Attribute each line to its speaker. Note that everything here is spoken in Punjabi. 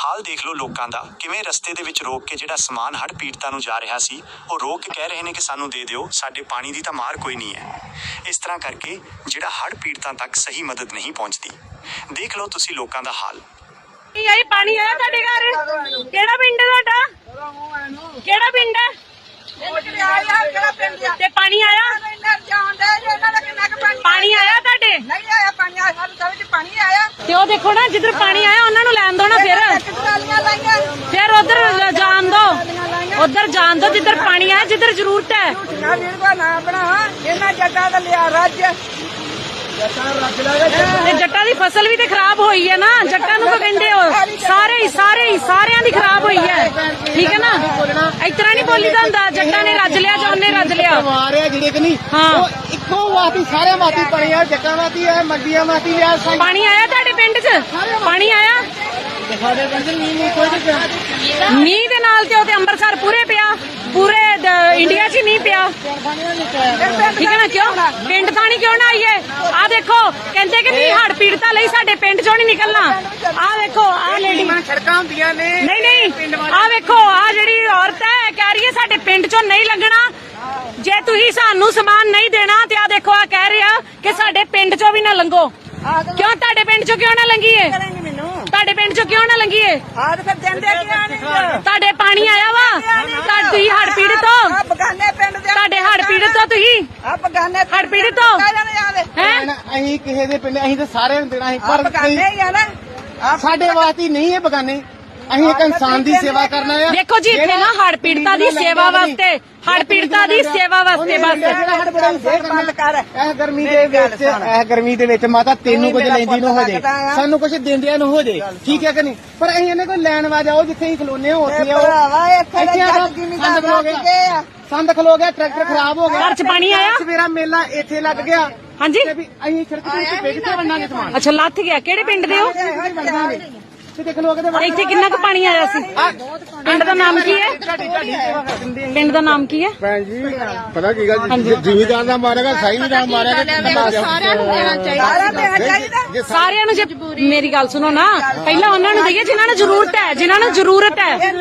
Speaker 1: ਹਾਲ ਦੇਖ ਲਓ ਲੋਕਾਂ ਦਾ। ਕਿਵੇਂ ਰਸਤੇ ਦੇ ਵਿੱਚ ਰੋਕ ਕੇ ਜਿਹੜਾ ਸਮਾਨ ਹੜ੍ਹ ਪੀੜਤਾਂ ਨੂੰ ਜਾ ਰਿਹਾ ਸੀ ਉਹ ਰੋਕ ਕੇ ਕਹਿ ਰਹੇ ਨੇ ਕਿ ਸਾਨੂੰ ਦੇ ਦਿਓ ਸਾਡੇ ਪਾਣੀ ਦੀ ਤਾਂ ਮਾਰ ਕੋਈ ਨਹੀਂ ਹੈ। ਇਸ ਤਰ੍ਹਾਂ ਕਰਕੇ ਜਿਹੜਾ ਹੜ੍ਹ ਪੀੜਤਾਂ ਤੱਕ ਸਹੀ ਮਦਦ ਨਹੀਂ ਪਹੁੰਚਦੀ। ਦੇਖ ਲਓ ਤੁਸੀਂ ਲੋਕਾਂ ਦਾ ਹਾਲ।
Speaker 2: ਆਈ? ਪਾਣੀ ਆਇਆ ਤੁਹਾਡੇ ਘਰ? ਕਿਹੜਾ ਪਿੰਡ ਤੁਹਾਡਾ? ਕਿਹੜਾ ਪਿੰਡ ਹੈ? ਤੇ ਪਾਣੀ ਆਇਆ ਪਾਣੀ ਆਇਆ ਤੁਹਾਡੇ ਤੇ ਉਹ ਦੇਖੋ ਨਾ ਜਿੱਧਰ ਪਾਣੀ ਆਇਆ ਉਹਨਾਂ ਨੂੰ ਲੈਣ ਦੋ ਨਾ ਫਿਰ। ਫਿਰ ਉਧਰ ਜਾਣ ਦੋ। ਉਧਰ ਜਾਣ ਦੋ ਜਿੱਧਰ ਪਾਣੀ ਆਇਆ ਜਿੱਧਰ ਜ਼ਰੂਰਤ ਹੈ। ਤੇ ਜੱਟਾਂ ਦੀ ਫਸਲ ਵੀ ਤੇ ਖਰਾਬ ਹੋਈ ਹੈ ਨਾ। ਜੱਟਾਂ ਨੂੰ ਕੋ ਕਹਿੰਦੇ ਹੋ? ਸਾਰੇ ਹੀ ਸਾਰੇ ਹੀ ਸਾਰਿਆਂ ਦੀ ਖਰਾਬ ਹੋਈ ਹੈ। ਠੀਕ ਹੈ ਨਾ? ਇਸ ਤਰ੍ਹਾਂ ਨਹੀਂ ਬੋਲੀਦਾ ਹੁੰਦਾ। ਜੱਟਾਂ ਨੇ ਰੱਜ ਲਿਆ ਜਾਂ ਉਹਨੇ ਰੱਜ ਲਿਆ?
Speaker 3: ਮਾਰਿਆ ਜਿਹੜੇ ਕਿ ਨਹੀਂ।
Speaker 2: ਹਾਂ।
Speaker 3: ਇੱਕੋ ਵਾਤੀ ਸਾਰੇ ਮਾਤੀ ਪੜੇ ਆ। ਜੱਟਾਂ ਮਾਤੀ ਆ ਮੰਡੀਆਂ ਮਾਤੀ ਆ
Speaker 2: ਪਾਣੀ ਆਇਆ 'ਚ? ਪਾਣੀ ਆਇਆ?
Speaker 3: ਪਿੰਡ ਨਹੀਂ ਨਹੀਂ ਕੋਈ ਨਹੀਂ
Speaker 2: ਮੀਂਹ ਦੇ ਨਾਲ ਤੇ ਉਹ ਤੇ ਅੰਮ੍ਰਿਤਸਰ ਪੂਰੇ ਪਿਆ। ਪੂਰੇ ਇੰਡੀਆ 'ਚ ਹੀ ਮੀਂਹ ਪਿਆ। ਠੀਕ ਹੈ ਨਾ ਕਿਉਂ? ਪਿੰਡ ਥਾਣੀ ਕਿਉਂ ਨਾ ਆਈਏ ਆ ਦੇਖੋ ਕਹਿੰਦੇ ਕਿ ਨਹੀਂ ਹੜ ਪੀੜਤਾ ਲਈ ਸਾਡੇ ਪਿੰਡ 'ਚੋਂ ਨਹੀਂ ਨਿਕਲਣਾ। ਆ ਦੇਖੋ ਆ ਲੇਡੀ
Speaker 3: ਸੜਕਾਂ ਹੁੰਦੀਆਂ ਨੇ।
Speaker 2: ਨਹੀਂ ਨਹੀਂ ਆ ਵੇਖੋ ਆ ਜਿਹੜੀ ਔਰਤ ਹੈ ਕਹਿ ਰਹੀ ਹੈ ਸਾਡੇ ਪਿੰਡ ਚੋਂ ਨਹੀਂ ਲੰਘਣਾ। ਜੇ ਤੁਸੀਂ ਸਾਨੂੰ ਸਮਾਨ ਨਹੀਂ ਦੇਣਾ ਤੇ ਆ ਦੇਖੋ ਆ ਕਹਿ ਰਿਹਾ ਕਿ ਸਾਡੇ ਪਿੰਡ 'ਚੋਂ ਵੀ ਨਾ ਲੰਘੋ। ਕਿਉਂ ਤੁਹਾਡੇ ਪਿੰਡ 'ਚੋਂ ਕਿਉਂ ਨਾ ਲੰਘੀਏ? ਤੁਹਾਡੇ ਪਿੰਡ 'ਚੋਂ ਕਿਉਂ ਨਾ ਲੰਘੀਏ? ਤੁਹਾਡੇ ਪਾਣੀ ਆਇਆ ਵਾ? ਤੁਹਾਡੀ ਹੜ ਪੀੜਤ ਹੋ ਤੁਹਾਡੇ ਹੜ ਪੀੜਤ ਹੋ ਤੁਸੀਂ? ਹੜ ਪੀੜਤ ਹੋ ਹੈ?
Speaker 3: ਭੈਣ, ਅਸੀਂ ਕਿਸੇ ਦੇ ਪਿੰਡ ਅਸੀਂ ਤਾਂ ਸਾਰਿਆਂ ਨੂੰ ਦੇਣਾ ਸੀ ਪਰ
Speaker 4: ਬਗਾਨੇ
Speaker 3: ਕਈ-
Speaker 4: ਹੀ ਆ ਨਾ।
Speaker 3: ਸਾਡੇ ਵਾਸਤੇ ਨਹੀਂ ਇਹ ਬਗਾਨੇ। ਅਸੀਂ ਇੱਕ ਇਨਸਾਨ ਦੀ ਸੇਵਾ ਕਰਨਾ ਆ।
Speaker 2: ਦੇਖੋ ਜੀ ਇੱਥੇ ਨਾ ਹੜ ਪੀੜਤਾਂ ਦੀ ਸੇਵਾ ਵਾਸਤੇ ਹੜ ਪੀੜਤਾਂ ਦੀ ਸੇਵਾ ਵਾਸਤੇ ਬਸ।
Speaker 3: ਇਹ ਗਰਮੀ ਦੇ ਵਿੱਚ ਇਹ ਗਰਮੀ ਦੇ ਵਿੱਚ ਮਾਤਾ ਤੈਨੂੰ ਕੁਝ ਲੈਂਦੀ ਨੂੰ ਹੋ ਜੇ। ਸਾਨੂੰ ਕੁਝ ਦਿੰਦਿਆਂ ਨੂੰ ਹੋ ਜੇ। ਠੀਕ ਹੈ ਕਿ ਨਹੀਂ? ਪਰ ਅਸੀਂ ਇਹਨੇ ਕੋਈ ਲੈਣ ਵਾ ਜਾਓ ਜਿੱਥੇ ਅਸੀਂ ਖਲੋਨੇ ਹੋ ਉੱਥੇ ਆਓ।
Speaker 4: ਇੱਥੇ
Speaker 3: ਸੰਦ ਖਲੋ ਗਿਆ
Speaker 4: ਗਏ। ਆ
Speaker 3: ਸੰਦ ਖਲੋ ਗਿਆ ਟਰੈਕਟਰ ਖਰਾਬ ਹੋ ਗਿਆ।
Speaker 2: ਘਰ 'ਚ ਪਾਣੀ ਆਇਆ?
Speaker 3: ਸਵੇਰਾ ਮੇਲਾ ਇੱਥੇ ਲੱਗ ਗਿਆ।
Speaker 2: ਹਾਂਜੀ।
Speaker 3: ਤੇ ਵੀ ਅਸੀਂ ਸੜਕ ਉੱਤੇ ਵੇਖ ਕੇ ਵੰਡਾਂਗੇ ਸਮਾਨ।
Speaker 2: ਅੱਛਾ ਲੱਥ ਗਿਆ। ਕਿਹੜੇ ਪਿੰਡ ਦੇ ਹੋ?
Speaker 3: ਤੇ ਖਲੋ ਕੇ ਤੇ
Speaker 2: ਤੇ ਇੱਥੇ ਕਿੰਨਾ ਕੁ ਪਾਣੀ ਆਇਆ ਸੀ? ਪਿੰਡ ਦਾ ਨਾਮ ਕੀ ਹੈ? ਪਿੰਡ ਦਾ ਨਾਮ ਕੀ ਹੈ?
Speaker 5: ਭੈਣ ਜੀ ਪਤਾ ਕੀ ਗੱਲ ਜ਼ਿਮੀਦਾਰ ਦਾ ਮਾਰੇਗਾ ਸਹੀ ਦਾ ਮਾਰੇਗਾ
Speaker 4: ਸਾਰਿਆਂ ਨੂੰ ਦੇਣਾ ਚਾਹੀਦਾ
Speaker 2: ਸਾਰਿਆਂ ਨੂੰ ਜੇ ਮੇਰੀ ਗੱਲ ਸੁਣੋ ਨਾ। ਪਹਿਲਾਂ ਉਹਨਾਂ ਨੂੰ ਦਈਏ ਜਿਨ੍ਹਾਂ ਨੂੰ ਜ਼ਰੂਰਤ ਹੈ ਜਿਨ੍ਹਾਂ ਨੂੰ ਜ਼ਰੂਰਤ ਹੈ।